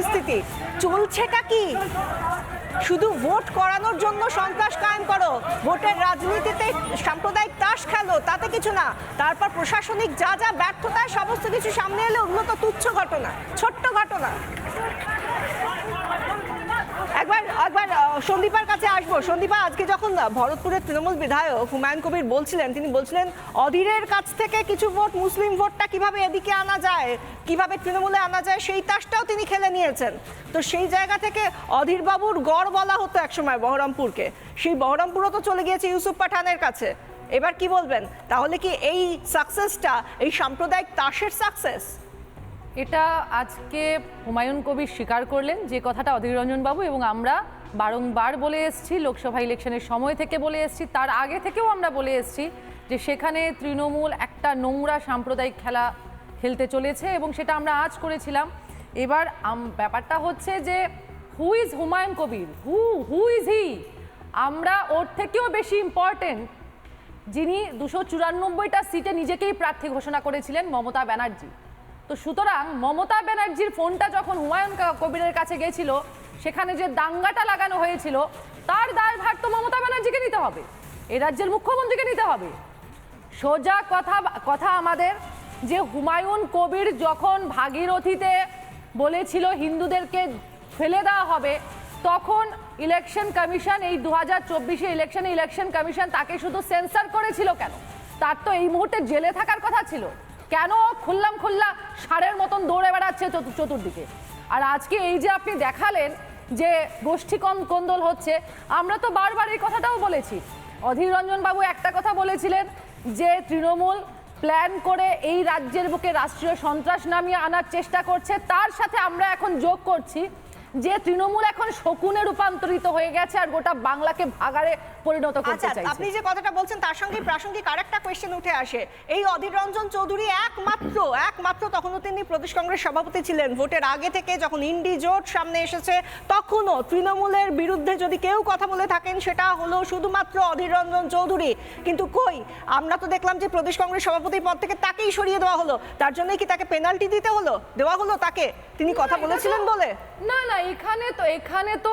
পরিস্থিতি। চলছেটা কি? শুধু ভোট করানোর জন্য সন্ত্রাস কায়েম করো। ভোটের রাজনীতিতে সাম্প্রদায়িক তাস খেলো, তাতে কিছু না। তারপর প্রশাসনিক যা যা ব্যর্থতা, সমস্ত কিছু সামনে এলে ওগুলো তো তুচ্ছ ঘটনা, ছোট্ট ঘটনা। একবার সন্দীপার কাছে আসব। সন্দীপা, আজকে যখন ভরতপুরের তৃণমূল বিধায়ক হুমায়ুন কবির বলছিলেন, তিনি বলছিলেন, অধীরের কাছ থেকে কিছু ভোট মুসলিম ভোটটা কীভাবে এদিকে আনা যায়, কীভাবে তৃণমূলে আনা যায়, সেই তাসটাও তিনি খেলে নিয়েছেন। তো সেই জায়গা থেকে অধীর বাবুর গড় বলা হতো একসময় বহরমপুরকে। সেই বহরমপুরও তো চলে গিয়েছে ইউসুফ পাঠানের কাছে। এবার কি বলবেন? তাহলে কি এই সাকসেসটা এই সাম্প্রদায়িক তাসের সাকসেস এটা আজকে হুমায়ুন কবির স্বীকার করলেন যে কথাটা অধীর রঞ্জন বাবু এবং আমরা বারংবার বলে এসেছি, লোকসভা ইলেকশনের সময় থেকে বলে এসেছি, তার আগে থেকেও আমরা বলে এসেছি যে সেখানে তৃণমূল একটা নোংরা সাম্প্রদায়িক খেলা খেলতে চলেছে এবং সেটা আমরা আজ করেছিলাম। এবার ব্যাপারটা হচ্ছে যে who is Humayun Kabir? Who who is he আমরা ওর থেকেও বেশি ইম্পর্টেন্ট যিনি দুশো চুরানব্বইটা সিটে নিজেকেই প্রার্থী ঘোষণা করেছিলেন মমতা ব্যানার্জি। তো সুতরাং মমতা ব্যানার্জির ফোনটা যখন হুমায়ুন কবিরের কাছে গেছিল, সেখানে যে দাঙ্গাটা লাগানো হয়েছিল, তার দায়ভার তো মমতা ব্যানার্জিকে নিতে হবে। এ রাজ্যের মুখ্যমন্ত্রীকে নিতে হবে। সোজা কথা কথা আমাদের যে হুমায়ুন কবির যখন ভাগীরথীতে বলেছিল হিন্দুদেরকে ফেলে দেওয়া হবে, তখন ইলেকশন কমিশন, এই দু হাজার চব্বিশে ইলেকশনে ইলেকশন কমিশন তাকে শুধু সেন্সার করেছিল কেন? তার তো এই মুহূর্তে জেলে থাকার কথা ছিল। কেন খুললাম খুল্লা ষাঁড়ের মতন দৌড়ে বেড়াচ্ছে চতু- চতুর্দিকে? আর আজকে এই যে আপনি দেখালেন যে গোষ্ঠী কন- কোন্দল হচ্ছে, আমরা তো বারবার এই কথাটাও বলেছি। অধীর রঞ্জন বাবু একটা কথা বলেছিলেন যে তৃণমূল প্ল্যান করে এই রাজ্যের বুকে রাষ্ট্রীয় সন্ত্রাস নামিয়ে আনার চেষ্টা করছে, তার সাথে আমরা এখন যোগ করছি যে তৃণমূল এখন শকুনে রূপান্তরিত হয়ে গেছে আর গোটা বাংলাকে ভাগাড়ে পরিণত করতে আচ্ছা চাইছে। আপনি যে কথাটা বলছেন তার সঙ্গে প্রাসঙ্গিক আরেকটা কোয়েশ্চেন উঠে আসে। এই অধীর রঞ্জন চৌধুরী একমাত্র একমাত্র তখনও তিনি প্রদেশ কংগ্রেস সভাপতি ছিলেন। ভোটের আগে থেকে যখন ইন্ডি জোট সামনে এসেছে তখনও তৃণমূলের বিরুদ্ধে যদি কেউ কথা বলে থাকেন সেটা হলো শুধুমাত্র অধীর রঞ্জন চৌধুরী। কিন্তু কই? আমরা তো দেখলাম যে প্রদেশ কংগ্রেস সভাপতির পদ থেকে তাকেই সরিয়ে দেওয়া হলো। তার জন্যই কি তাকে পেনাল্টি দিতে হলো? দেওয়া হলো তাকে? তিনি কথা বলেছিলেন বলে? না না এখানে তো এখানে তো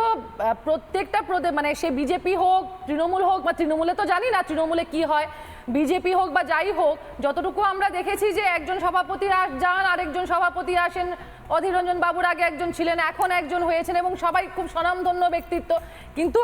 প্রত্যেকটা প্রদে মানে সে বিজেপি হোক তৃণমূল হোক বা তৃণমূলে তো জানি না তৃণমূলে কি হয়, বিজেপি হোক বা যাই হোক, যতটুকু আমরা দেখেছি যে একজন সভাপতি যান, আরেকজন সভাপতি আসেন অধীর রঞ্জন বাবুর আগে একজন ছিলেন, এখন একজন হয়েছেন এবং সবাই খুব স্বনামধন্য ব্যক্তিত্ব। কিন্তু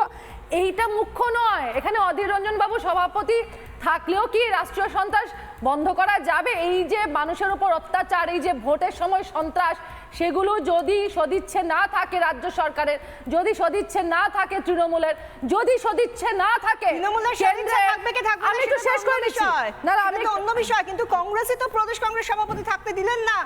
এইটা মুখ্য নয়, এখানে অধীর রঞ্জন বাবু সভাপতি থাকলেও কি রাষ্ট্রীয় সন্ত্রাস বন্ধ করা যাবে? এই যে মানুষের উপর অত্যাচার, এই যে ভোটের সময় সন্ত্রাস সেগুলো যদি সদিচ্ছে না থাকে রাজ্য সরকারের যদি সদিচ্ছে না থাকে তৃণমূলের যদি সদিচ্ছে না থাকে আমি একটু শেষ করে নিচ্ছি না আমি অন্য বিষয় কিন্তু কংগ্রেসই তো প্রদেশ কংগ্রেস সভাপতি থাকতে দিলেন না।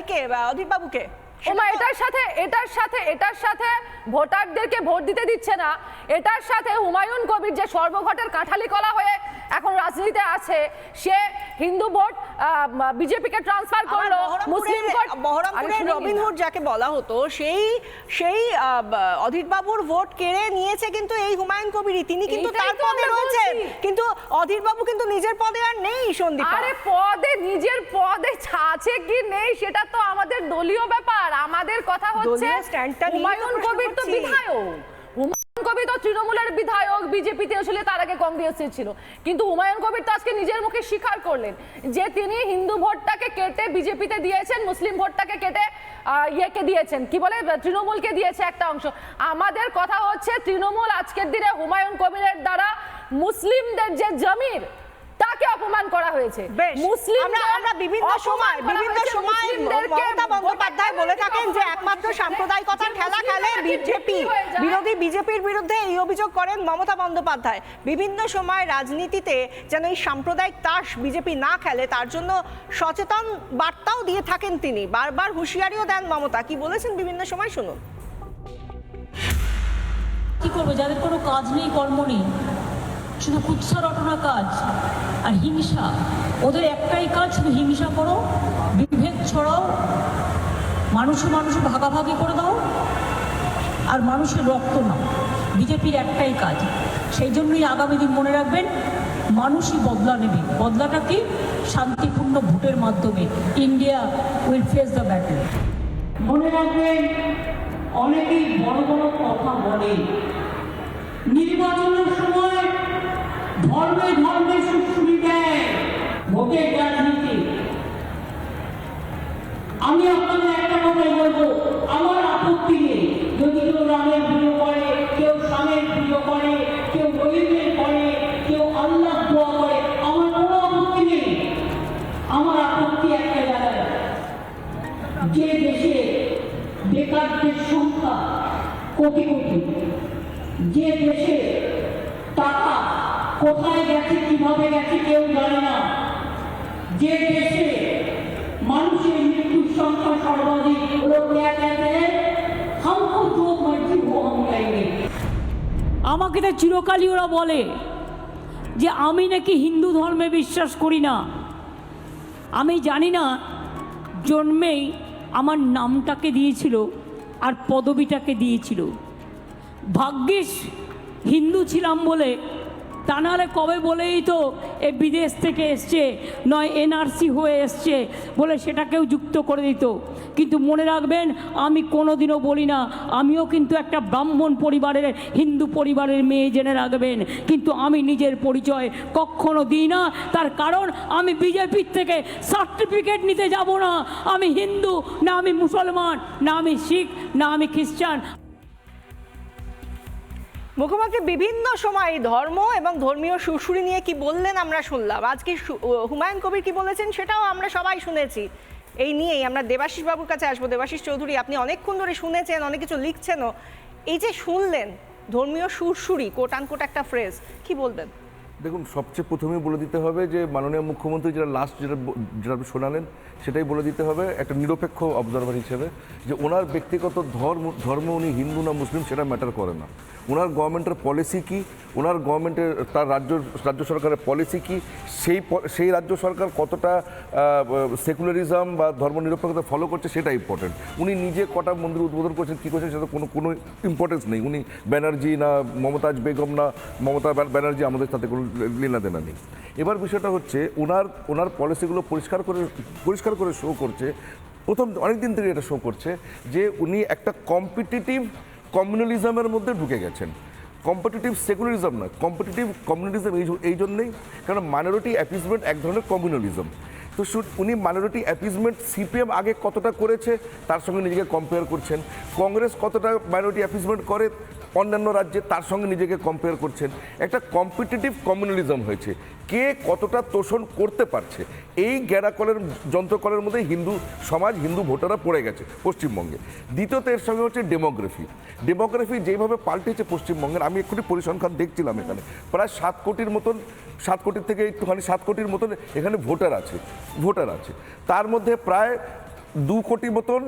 একে অধীর বাবুকে? ওমা এটার সাথে এটার সাথে এটার সাথে ভোটারদেরকে ভোট দিতে দিচ্ছে না। এটার সাথে হুমায়ুন কবির যে সর্বঘটের কাঁঠালি কলা হয়ে এখন রাজনীতিতে আছে। সে হিন্দু ভোট বিজেপিকে ট্রান্সফার করল মুসলিম ভোট। বহরমপুরের শুনুন না। রবিনহুড যাকে বলা হতো সেই সেই অধীর বাবুর ভোট কেড়ে নিয়েছে কিন্তু এই হুমায়ুন কবিরই। তিনি কিন্তু তার পদে রয়েছেন কিন্তু অধীর বাবু কিন্তু নিজের পদে আর নেই সন্দীপ। আরে পদে নিজের পদে আছে কি নেই সেটা তো আমাদের দলীয় ব্যাপার। আমাদের কথা হচ্ছে হুমায়ুন কবির তো। বিধায়ক। কবির তো তৃণমূলের বিধায়ক, বিজেপিতে ছিল তার আগে কংগ্রেসে ছিল। কিন্তু হুমায়ুন কবির তো আজকে নিজের মুখে স্বীকার করলেন যে তিনি হিন্দু ভোটটাকে কেটে বিজেপিতে দিয়েছেন, মুসলিম ভোটটাকে কেটে ইয়েকে দিয়েছেন। কি বলে? তৃণমূলকে দিয়েছে একটা অংশ। আমাদের কথা হচ্ছে তৃণমূল আজকের দিনে হুমায়ুন কবিরের দ্বারা মুসলিমদের যে জমির তাকে অপমান করা হয়েছে। মুসলিম আমরা আমরা বিভিন্ন সময় বিভিন্ন সময় মমতা বন্দ্যোপাধ্যায় বলে থাকেন যে একমাত্র সাম্প্রদায়িকতার খেলা খেলে বিজেপি বিরোধী বিজেপির বিরুদ্ধে এই অভিযোগ করেন মমতা বন্দ্যোপাধ্যায়। বিভিন্ন সময় রাজনীতিতে যেন এই সাম্প্রদায়িক তাস বিজেপি না খেলে তার জন্য সচেতন বার্তাও দিয়ে থাকেন তিনি। বারবার হুঁশিয়ারিও দেন মমতা। কি বলেছেন বিভিন্ন সময় শুনুন। কি করবে? যাদের কোনো কাজ নেই কর্ম নেই শুধু কুৎসা রটনা কাজ আর হিংসা। ওদের একটাই কাজ, শুধু হিংসা করো, বিভেদ ছড়াও, মানুষে মানুষে ভাগাভাগি করে দাও আর মানুষের রক্ত নাও। বিজেপির একটাই কাজ। সেই জন্যই আগামী দিন মনে রাখবেন, মানুষই বদলা নেবে। বদলাটা কি? শান্তিপূর্ণ ভোটের মাধ্যমে India will face the battle মনে রাখবেন, অনেকেই বড় বড় কথা বলে, নির্বাচনের ধর্মে ধর্মে দেয় ভোটের রাজনীতি আমি আপনাদের একটা কথাই বলব, আমার আপত্তি নেই। যদি কেউ রামের পুজো করে, কেউ স্বামের পুজো করে, কেউ রহিমের করে, কেউ আল্লাহ দোয়া করে, আমার কোনো আপত্তি নেই। আমার আপত্তি একটা জায়গায়। যে দেশে বেকারদের সংখ্যা কোটি কোটি, যে দেশে টাকা কোথায় গেছে কিভাবে গেছে কেউ জানে না যে দেশে মানুষের মৃত্যুর সংখ্যা সর্বাধিক লোক क्या कहते हैं हमको जो मर्जी वो हम कहेंगे আমাকে তো চিরকালই ওরা বলে যে আমি নাকি হিন্দু ধর্মে বিশ্বাস করি না আমি জানি না জন্মেই আমার নামটাকে দিয়েছিল আর পদবিটাকে দিয়েছিল ভাগ্যিস হিন্দু ছিলাম বলে তা নাহলে কবে বলেই তো এ বিদেশ থেকে এসছে, নয় এনআরসি হয়ে এসছে বলে সেটাকেও যুক্ত করে দিত। কিন্তু মনে রাখবেন, আমি কোনোদিনও বলি না, আমিও কিন্তু একটা ব্রাহ্মণ পরিবারের, হিন্দু পরিবারের মেয়ে জেনে রাখবেন। কিন্তু আমি নিজের পরিচয় কখনো দিই না, তার কারণ আমি বিজেপির থেকে সার্টিফিকেট নিতে যাব না। আমি হিন্দু, না আমি মুসলমান, না আমি শিখ, না আমি খ্রিস্টান। মুখ্যমন্ত্রী বিভিন্ন সময় ধর্ম এবং ধর্মীয় সুরসুরি নিয়ে কি বললেন আমরা শুনলাম। আজকে হুমায়ুন কবির কি বলেছেন সেটাও আমরা সবাই শুনেছি। এই নিয়েই আমরা দেবাশিস বাবুর কাছে আসব। দেবাশিস চৌধুরী, আপনি অনেকক্ষণ ধরে শুনেছেন, অনেক কিছু লিখছেনও। এই যে শুনলেন ধর্মীয় সুরসুরি কোট আনকোট একটা ফ্রেজ কি বলবেন? দেখুন, সবচেয়ে প্রথমে বলে দিতে হবে যে মাননীয় মুখ্যমন্ত্রী যেটা লাস্ট যেটা যেটা শোনালেন সেটাই বলে দিতে হবে, একটা নিরপেক্ষ অবজারভার হিসেবে, যে ওনার ব্যক্তিগত ধর্ম ধর্ম উনি হিন্দু না মুসলিম, সেটা ম্যাটার করে না। ওনার গভর্নমেন্টের পলিসি কি? ওনার গভর্নমেন্টের তার রাজ্য রাজ্য সরকারের পলিসি কি? সেই সেই রাজ্য সরকার কতটা সেকুলারিজম বা ধর্ম নিরপেক্ষতা ফলো করছে সেটা ইম্পর্টেন্ট উনি নিজে কটা মন্দির উদ্বোধন করছেন, কী করছেন সেটা কোনো কোনো ইম্পর্টেন্স নেই। উনি ব্যানার্জি না মমতাজ বেগম না মমতা ব্যানার্জি, আমাদের সাথে কোনো লেনা দেনা নেই। এবার বিষয়টা হচ্ছে, ওনার ওনার পলিসিগুলো পরিষ্কার করে, পরিষ্কার করে শো করছে, প্রথম অনেক দিন থেকে এটা শো করছে যে উনি একটা কম্পিটিটিভ কমিউনালিজমের মধ্যে ঢুকে গেছেন। কম্পিটিটিভ সেকুলারিজম না কম্পিটিটিভ কমিউনালিজম এই এই জন্যেই কারণ মাইনরিটি অ্যাপিসমেন্ট এক ধরনের কমিউনালিজম তো উনি মাইনরিটি অ্যাপিসমেন্ট সিপিএম আগে কতটা করেছে, তার সঙ্গে নিজেকে কম্পেয়ার করছেন। কংগ্রেস কতটা মাইনরিটি অ্যাপিসমেন্ট করে, অন্যান্য রাজ্যে তার সঙ্গে নিজেকে কম্পেয়ার করছেন। একটা কম্পিটিটিভ কমিউনালিজম হয়েছে। কে কতটা তোষণ করতে পারছে? এই গ্যারাকলের যন্ত্রকলের মধ্যে হিন্দু সমাজ, হিন্দু ভোটাররা পড়ে গেছে পশ্চিমবঙ্গে। দ্বিতীয়ত এর সঙ্গে হচ্ছে ডেমোগ্রাফি। ডেমোগ্রাফি যেভাবে পাল্টেছে পশ্চিমবঙ্গের, আমি একটু পরিসংখ্যান দেখছিলাম এখানে। প্রায় সাত কোটির মতন, সাত কোটির থেকে একটুখানি সাত কোটির মতন এখানে ভোটার আছে ভোটার আছে। তার মধ্যে প্রায় দু কোটি মতন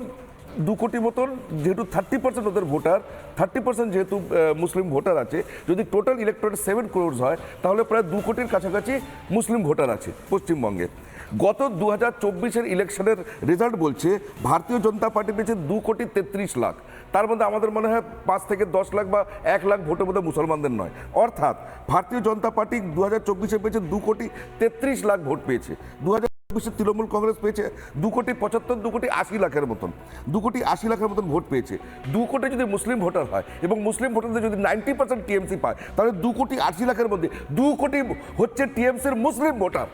দু কোটি মতন, যেহেতু থার্টি পার্সেন্ট ওদের ভোটার থার্টি পার্সেন্ট যেহেতু মুসলিম ভোটার আছে, যদি টোটাল ইলেকট্রন সেভেন ক্রোর্স হয়, তাহলে প্রায় দু কোটির কাছাকাছি মুসলিম ভোটার আছে পশ্চিমবঙ্গে। গত দু হাজার চব্বিশের ইলেকশনের রেজাল্ট বলছে, ভারতীয় জনতা পার্টি পেয়েছে দু কোটি তেত্রিশ লাখ। তার মধ্যে আমাদের মনে হয় পাঁচ থেকে দশ লাখ বা এক লাখ ভোটের মধ্যে মুসলমানদের নয়। অর্থাৎ, ভারতীয় জনতা পার্টি দু হাজার চব্বিশে পেয়েছে দু কোটি তেত্রিশ লাখ ভোট পেয়েছে। দু হাজার চব্বিশে তৃণমূল কংগ্রেস পেয়েছে দু কোটি পঁচাত্তর, দু কোটি আশি লাখের মতন। দু কোটি আশি লাখের মতন ভোট পেয়েছে। দু কোটি যদি মুসলিম ভোটার হয় এবং মুসলিম ভোটারদের যদি নাইনটি পার্সেন্ট টিএমসি পায়, তাহলে দু কোটি আশি লাখের মধ্যে দু কোটি হচ্ছে টিএমসির মুসলিম ভোটার।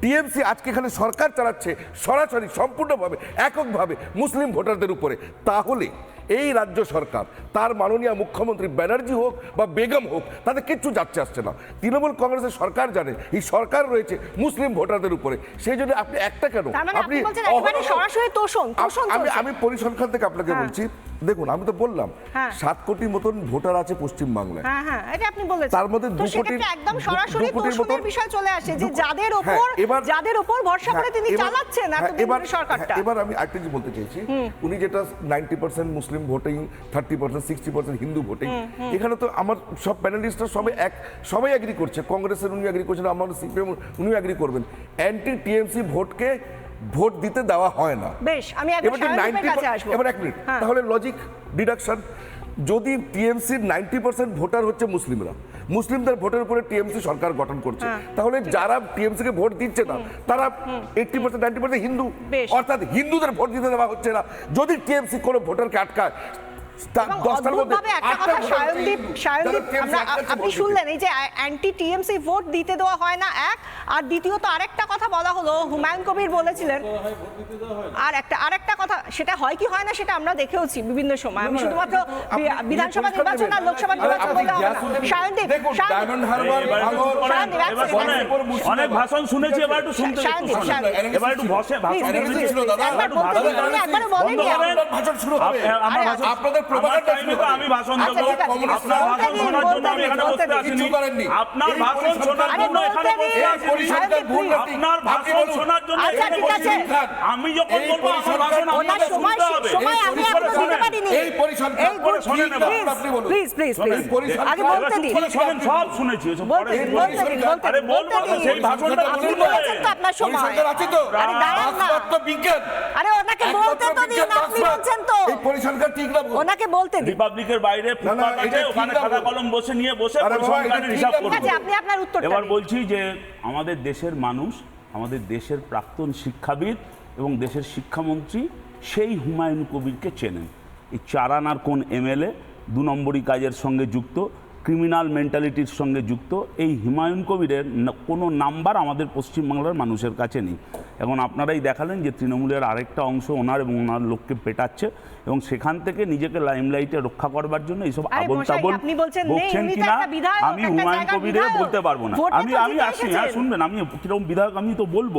টিএমসি আজকে এখানে সরকার চালাচ্ছে সরাসরি, সম্পূর্ণভাবে, এককভাবে মুসলিম ভোটারদের উপরে। তাহলে এই রাজ্য সরকার তার মাননীয় মুখ্যমন্ত্রী ব্যানার্জি হোক বা বেগম হোক তাদের কিচ্ছু যাচ্ছে আসছে না। তৃণমূল কংগ্রেসের সরকার জানে এই সরকার রয়েছে মুসলিম ভোটারদের উপরে। সেই জন্য আপনি একটা কেন? মানে আপনি আমি আমি পরিসংখ্যান থেকে আপনাকে হ্যাঁ। বলছি দেখুন আমি তো বললাম হ্যাঁ। সাত কোটি মতন ভোটার আছে পশ্চিমবাংলায়। হ্যাঁ তার মধ্যে দু কোটির- একদম সরাসরি তোষণের বিষয় চলে আসে যে যাদের ওপর এবার- যাদের ওপর ভরসা করে তিনি চালাচ্ছেন এতদিন এবার সরকারটা। এবার আমি জিনিস বলতে চাইছি। উনি যেটা ninety percent Muslim voting thirty percent sixty percent Hindu voting এখানে তো আমার সব প্যানেলিস্টরা সবাই এক সবাই অ্যাগ্রি করছে। কংগ্রেসের উনি অ্যাগ্রি করছেন আমার সিপিএম উনিও অ্যাগ্রি করবেন। অ্যান্টি টিএমসি ভোটকে ভোট দিতে দেওয়া হয় না। বেশ আমি এবার যে সায়নদীপের 90 কাছে আসব। এবার এক মিনিট হ্যাঁ। তাহলে লজিক ডিডাকশন যদি টিএমসির নাইনটি পার্সেন্ট ভোটার হচ্ছে মুসলিমরা মুসলিমদের ভোটের উপরে টিএমসি সরকার গঠন করছে। হ্যাঁ, তাহলে যারা টিএমসি কে ভোট দিচ্ছে না তারা eighty percent ninety percent Hindu. অর্থাৎ হিন্দুদের ভোট দিতে দেওয়া হচ্ছে না। যদি টিএমসি কোনো ভোটারকে আটকায় আপনি শুনলেন এই যে অ্যান্টি টিএমসি ভোট দিতে দেওয়া হয় না এক আর দ্বিতীয়ত আরেকটা কথা বলা হলো হুমায়ুন কবির বলেছিলেন আর একটা আরেকটা কথা সেটা হয় কি হয় না সেটা আমরা দেখেওছি বিভিন্ন সময়। আমি শুধুমাত্র বিধানসভা নির্বাচন আর লোকসভা নির্বাচন আপনি হবে না। সায়নদীপ। অনেক ভাষণ শুনেছি এবার একটু শুনতে। এবার ভাষণ। একবার আপনাদের হবে। আমি ভাষণ আচ্ছা, দেবো। আপনার ভাষণ শোনার জন্য আমি এখানে বসতে আসিনি। আপনার ভাষণ শোনার জন্য এখানে বসতে আসিনি? আপনার ভাষণ শোনার জন্য আচ্ছা, এখানে ঠিক আমি যখন বলব আমার ভাষণ আপনাকে শুনতে হবে। সময় আমি পরিসংখ্যান এখনও পারিনি। এই পরিসংখ্যান পরে শোনেন এবার। আপনি বলুন। প্লিজ প্লিজ প্লিজ আগে বলতে দিন। করে সব শুনেছি বলতে দিন বলতে দিন আরে বলব সেই ভাষণটা আপনি বলেছেন তো? আপনার সময় আছে তো? আরে দাঁড়ান না। বিজ্ঞান আরে ওনাকে বলতে তো দিন আপনি বলছেন তো এই পরিসংখ্যান ঠিক না? ওনাকে বলতে দিন। রিপাবলিকের বাইরে ফুটপাত আছে ওখানে খাতা কলম বসে নিয়ে বসে পরিসংখ্যানের হিসাব করবে। আচ্ছা আপনি আপনার উত্তরটা এবার বলছি যে আমাদের দেশের মানুষ আমাদের দেশের প্রাক্তন শিক্ষাবিদ এবং দেশের শিক্ষামন্ত্রী সেই হুমায়ুন কবিরকে চেনেন। এই চারানার কোন এমএলএ দু নম্বরই কাজের সঙ্গে যুক্ত ক্রিমিনাল মেন্টালিটির সঙ্গে যুক্ত। এই হুমায়ুন কবিরের কোনো নাম্বার আমাদের পশ্চিমবাংলার মানুষের কাছে নেই। এখন আপনারাই দেখালেন যে তৃণমূলের আরেকটা অংশ ওনার এবং ওনার লোককে পেটাচ্ছে এবং সেখান থেকে নিজেকে লাইমলাইটে রক্ষা করবার জন্য এইসব আবল তাবল বলছেন কিনা আমি হুমায়ুন কবিরে বলতে পারব না। আমি আমি আসি হ্যাঁ শুনবেন আমি কীরকম বিধায়ক আমি তো বলব।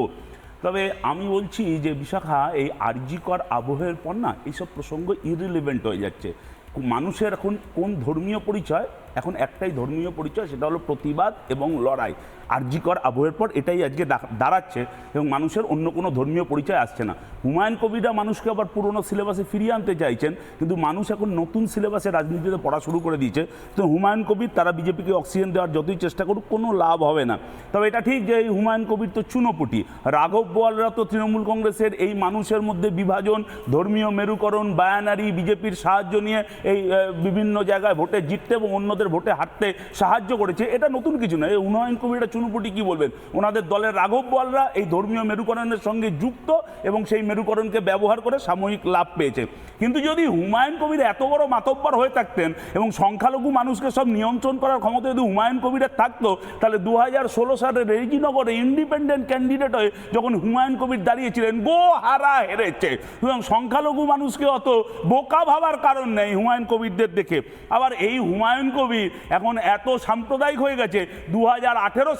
তবে আমি বলছি যে বিশাখা এই আরজিকর আবহের পর না এইসব প্রসঙ্গ ইরিলিভেন্ট হয়ে যাচ্ছে। মানুষের এখন কোন ধর্মীয় পরিচয়, এখন একটাই ধর্মীয় পরিচয়, সেটা হলো প্রতিবাদ এবং লড়াই। আরজিকর আবহের পর এটাই আজকে দাঁড়াচ্ছে এবং মানুষের অন্য কোনো ধর্মীয় পরিচয় আসছে না। হুমায়ুন কবিরা মানুষকে আবার পুরনো সিলেবাসে ফিরিয়ে আনতে চাইছেন, কিন্তু মানুষ এখন নতুন সিলেবাসে রাজনীতিতে পড়া শুরু করে দিয়েছে। তো হুমায়ুন কবির, তারা বিজেপিকে অক্সিজেন দেওয়ার যতই চেষ্টা করুক, কোনো লাভ হবে না। তবে এটা ঠিক যে এই হুমায়ুন কবির তো চুনোপুটি। রাঘব বোয়ালরা তো তৃণমূল কংগ্রেসের এই মানুষের মধ্যে বিভাজন, ধর্মীয় মেরুকরণ, বায়ানারি, বিজেপির সাহায্য নিয়ে এই বিভিন্ন জায়গায় ভোটে জিততে এবং অন্যদের ভোটে হারতে সাহায্য করেছে। এটা নতুন কিছু নয়। এই হুমায়ুন কবিরা চুনোপুটি কি বলবেন? ওনাদের দলের রাঘব বোয়ালরা এই ধর্মীয় মেরুকরণের সঙ্গে যুক্ত এবং সেই মেরুকরণকে ব্যবহার করে সাময়িক লাভ পেয়েছে। কিন্তু যদি হুমায়ুন কবির এত বড় মাতব্বর হয়ে থাকতেন এবং সংখ্যালঘু মানুষকে সব নিয়ন্ত্রণ করার ক্ষমতা যদি হুমায়ুন কবিরের থাকতো, তাহলে দু হাজার ষোলো সালে রেজিনগরে ইন্ডিপেন্ডেন্ট ক্যান্ডিডেট হয়ে যখন হুমায়ুন কবির দাঁড়িয়েছিলেন গো হারা হেরেছে। এবং সংখ্যালঘু মানুষকে অত বোকা ভাবার কারণ নেই। হুমায়ুন কবিরদের দেখে। আবার এই হুমায়ুন কবির এখন এত সাম্প্রদায়িক হয়ে গেছে দু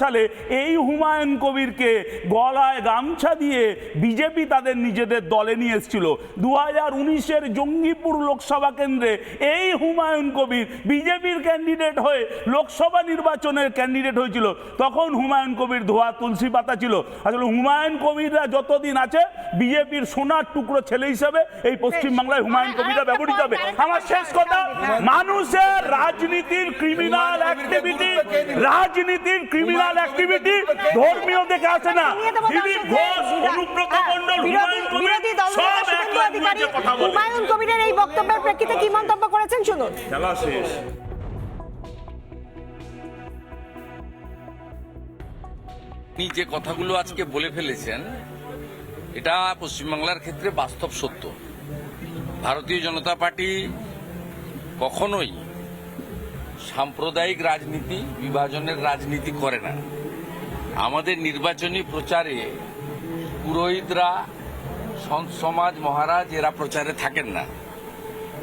সালে এই হুমায়ুন কবিরকে গলায় গামছা দিয়ে বিজেপি তাদের নিজেদের দলে নিয়ে এসেছিল। দু হাজার উনিশের জঙ্গিপুর লোকসভা কেন্দ্রে এই হুমায়ুন কবির বিজেপির ক্যান্ডিডেট হয়ে লোকসভা নির্বাচনের ক্যান্ডিডেট হয়েছিল। তখন হুমায়ুন কবির ধোয়া তুলসী পাতা ছিল। আসলে হুমায়ুন কবিররা যতদিন আছে বিজেপির সোনার টুকরো ছেলে হিসেবে এই পশ্চিমবাংলায় হুমায়ুন কবিররা ব্যবহৃত হবে। আমার শেষ কথা মানুষের রাজনীতির ক্রিমিনাল অ্যাক্টিভিটি রাজনীতির ক্রিমিনাল অ্যাক্টিভিটি ধর্মীয় দেখে আসে না। দিলীপ ঘোষ অনুব্রত মণ্ডল বিরোধী হুমায়ুন কবির বিরোধী দলনেতা সব এক ল্যাঙ্গুয়েজে কথা বলে। হুমায়ুন কবিরের এই বক্তব্যের প্রেক্ষিতে কি মন্তব্য করেছেন? শুনুন। খেলা শেষ। আপনি যে কথাগুলো আজকে বলে ফেলেছেন এটা পশ্চিমবাংলার ক্ষেত্রে বাস্তব সত্য। ভারতীয় জনতা পার্টি কখনোই সাম্প্রদায়িক রাজনীতি, বিভাজনের রাজনীতি করে না। আমাদের নির্বাচনী প্রচারে পুরোহিতরা, সন্ত সমাজ মহারাজ, এরা প্রচারে থাকেন না।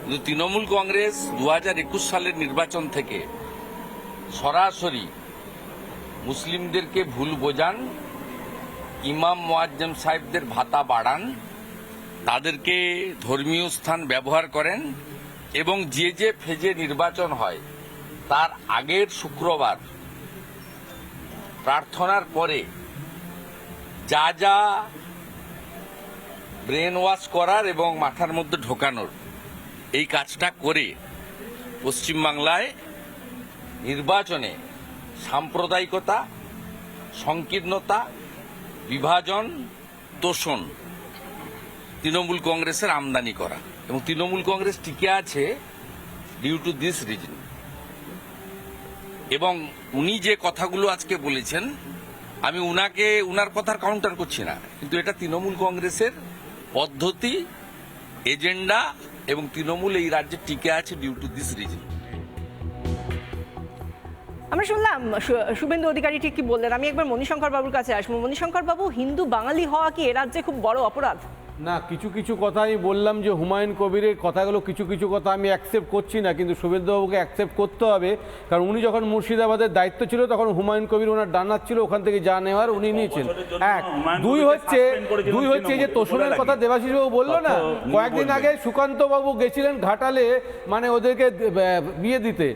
কিন্তু তৃণমূল কংগ্রেস দু একুশ সালের নির্বাচন থেকে সরাসরি মুসলিমদেরকে ভুল বোঝান, ইমাম মোয়াজ্জেম সাহেবদের ভাতা বাড়ান, তাদেরকে ধর্মীয় স্থান ব্যবহার করেন এবং যে যে ফেজে নির্বাচন হয়, তার আগের শুক্রবার প্রার্থনার পরে যা যা ব্রেন ওয়াশ করার এবং মাথার মধ্যে ঢোকানোর এই কাজটা করে পশ্চিমবাংলায় নির্বাচনে সাম্প্রদায়িকতা, সংকীর্ণতা, বিভাজন, তোষণ তৃণমূল কংগ্রেসের আমদানি করা। এবং তৃণমূল কংগ্রেস টিকে আছে ডিউ টু দিস রিজন এবং উনি যে কথাগুলো আজকে বলেছেন, আমি উনাকে, উনার কথার কাউন্টার করছি না, কিন্তু এটা তৃণমূল কংগ্রেসের পদ্ধতি এজেন্ডা এবং তৃণমূল এই রাজ্যে টিকে আছে ডিউ টু দিস রিজন আমরা শুনলাম শুভেন্দু অধিকারী ঠিক কি বললেন? আমি একবার মণিশঙ্কর বাবুর কাছে আসব। মণিশঙ্কর বাবু হিন্দু বাঙালি হওয়া কি এ রাজ্যে খুব বড় অপরাধ? না কিছু কিছু কথা আমি বললাম যে হুমায়ুন কবিরের কথাগুলো কিছু কিছু কথা আমি অ্যাকসেপ্ট করছি না কিন্তু শুভেন্দুবাবুকে অ্যাকসেপ্ট করতে হবে। কারণ উনি যখন মুর্শিদাবাদের দায়িত্ব ছিল তখন হুমায়ুন কবির ওনার ডানার ছিল ওখান থেকে যা নেওয়ার উনি নিয়েছেন। এক দুই হচ্ছে দুই হচ্ছে যে তোষণের কথা রাখি। দেবাশিস বাবু বলল না। কয়েকদিন আগে সুকান্তবাবু গেছিলেন ঘাটালে মানে ওদেরকে বিয়ে দিতে।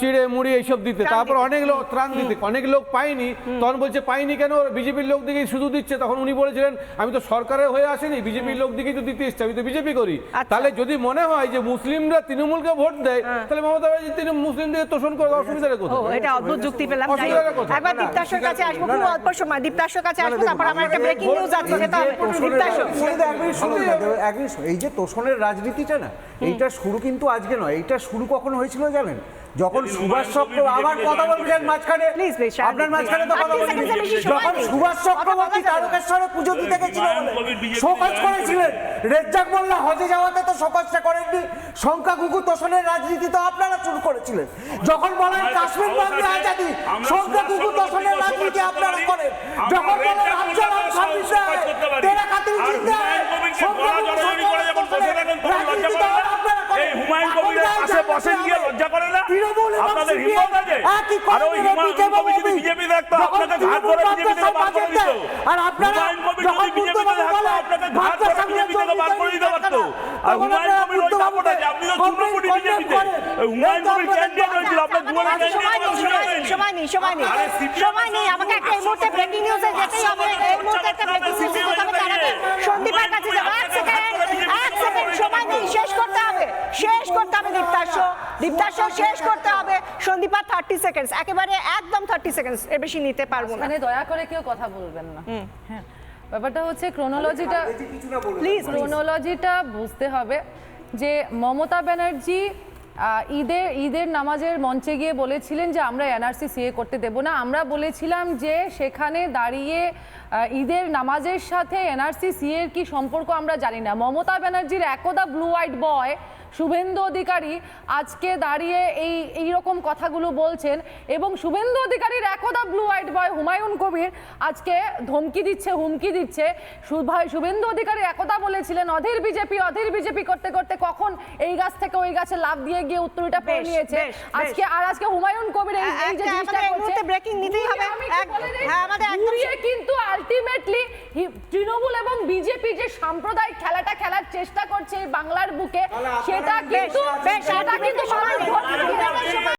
চিড়ে মুড়ি এইসব দিতে। তারপর অনেক লোক ত্রাণ দিতে। অনেক লোক পায়নি। তখন বলছে পাইনি কেন? বিজেপির লোক দিকেই শুধু দিচ্ছে। তখন উনি বলেছিলেন আমি তো সরকারের হয়ে আসেনি বিজেপির লোক দিকেই তো দিতে এসছি আমি তো বিজেপি করি। আচ্ছা। তাহলে যদি মনে হয় যে মুসলিমরা তৃণমূলকে ভোট দেয় তাহলে মমতা ব্যানার্জি তিনি মুসলিমদের তোষণ করে অসুবিধাটা ও কোথায় এটা অদ্ভুত যুক্তি পেলাম? একবার দীপ্তাশ্বর কাছে আসব খুব অল্প সময়। দীপ্তাশ্বর কাছে আসব তারপর আমার একটা ব্রেকিং নিউজ আছে শুনুন। এই যে তোষণের রাজনীতিটা না এইটা শুরু কিন্তু আজকে নয় এইটা শুরু কখন হয়েছিল জানেন? যখন সুভাষ চক্র আবার কথা বলছেন মাঝখানে। আপনার মাঝখানে তো কথা 30 বলছেন। যখন সুভাষ চক্রবর্তী তারকেশ্বরে পুজো দিতে গেছিল হুমায়ুন বলে কবির বিজেপিকে শোকজ করেছিলেন। রেজ্জাক মোল্লা হজে যাওয়াতে তো শোকজটা করেননি। সংখ্যা গুগু তোষণের রাজনীতি তো আপনারা শুরু করেছিলেন। যখন বলেন কাশ্মীর বন্দে আজাদি আমরা সংখ্যা গুগু চন্দ্র তোষণের রাজনীতি আপনারা করেন। যখন বলেন শোকজ করতে পারি। তেরা আর জিন্দা সংখ্যা গলা গুগু এই হুমায়ুন কবিরের পাশে বসেন গিয়ে লজ্জা করে না? আপনাদের হিম্মত আছে? আর ওই হুমায়ুন কবির যদি বিজেপি থাকতো, আপনাকে ঘাট ধরে বিজেপি থেকে বার করে দিত। আর আপনারা হুমায়ুন যখন যদি বিজেপিতে থাকতো, আপনাকে ঘাট ধরে বিজেপি থেকে বার করে দিতে পারতো। আর হুমায়ুন কবির ওই দাপট আছে, আপনি তো চূর্ণমুটি বিজেপিতে। ওই হুমায়ুন কবির ক্যান্ডিডেট হয়েছিল, আপনার দুয়ারে ক্যান্ডিডেট সময় নেই, সময় নেই, সময় নেই। সময় নেই, আমাকে একটা এই মুহূর্তে ব্রেকিং নিউজে যেতেই হবে। এই মুহূর্তে একটা ব্রেকিং নিউজে যেতে হবে, সন্দীপের কাছে যাব। এক সেকেন্ড, সময় নেই, শেষ করতে হবে। শেষ করতে হবে দীপ্তাশ্ব। দীপ্তাশ্ব শেষ করতে হবে। সন্দীপা থার্টি সেকেন্ডস একেবারে একদম থার্টি সেকেন্ডস এর বেশি নিতে পারব না মানে দয়া করে কেউ কথা বলবেন না হ্যাঁ ব্যাপারটা হচ্ছে ক্রোনোলজিটা প্লিজ ক্রোনোলজিটা বুঝতে হবে যে মমতা ব্যানার্জি ঈদের ঈদের নামাজের মঞ্চে গিয়ে বলেছিলেন যে আমরা এনআরসি সিএ করতে দেব না। আমরা বলেছিলাম যে সেখানে দাঁড়িয়ে ঈদের নামাজের সাথে এনআরসি সিএর এর কি সম্পর্ক আমরা জানি না। মমতা ব্যানার্জির একদা blue white boy Suvendu Adhikari আজকে দাঁড়িয়ে এই এই রকম কথাগুলো বলছেন এবং শুভেন্দু অধিকারীর একদা blue white boy Humayun Kabir আজকে ধমকি দিচ্ছে হুমকি দিচ্ছে শুভা- শুভেন্দু অধিকারী একদা বলেছিলেন অধীর বিজেপি অধীর বিজেপি করতে করতে কখন এই গাছ থেকে ওই গাছে লাভ দিয়ে গিয়ে উত্তরটা পেয়ে নিয়েছে। আজকে আর আজকে হুমায়ুন কবির এই- এই যে জিনিসটা করছে breaking নিতেই হবে। হ্যাঁ, আমাদের একদম কিন্তু আলটিমেটলি তৃণমূল এবং বিজেপি যে সাম্প্রদায়িক খেলাটা খেলার চেষ্টা করছে বাংলার বুকে এটা কিন্তু এটা কিন্তু সবাই